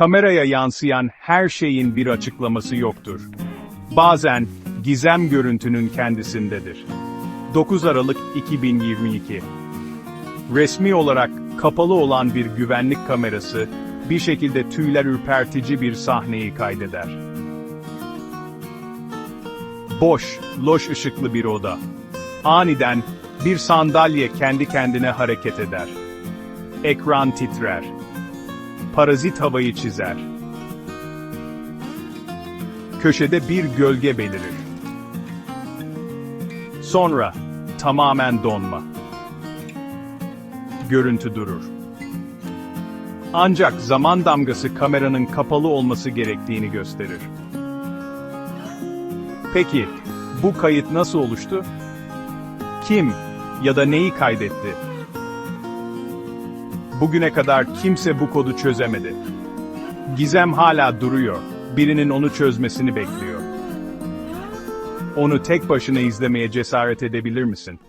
Kameraya yansıyan her şeyin bir açıklaması yoktur. Bazen gizem görüntünün kendisindedir. 9 Aralık 2022 Resmi olarak kapalı olan bir güvenlik kamerası bir şekilde tüyler ürpertici bir sahneyi kaydeder. Boş, loş ışıklı bir oda. Aniden bir sandalye kendi kendine hareket eder. Ekran titrer. Parazit havayı çizer. Köşede bir gölge belirir. Sonra tamamen donma. Görüntü durur. Ancak zaman damgası kameranın kapalı olması gerektiğini gösterir. Peki, bu kayıt nasıl oluştu? Kim ya da neyi kaydetti? Bugüne kadar kimse bu kodu çözemedi. Gizem hala duruyor. Birinin onu çözmesini bekliyor. Onu tek başına izlemeye cesaret edebilir misin?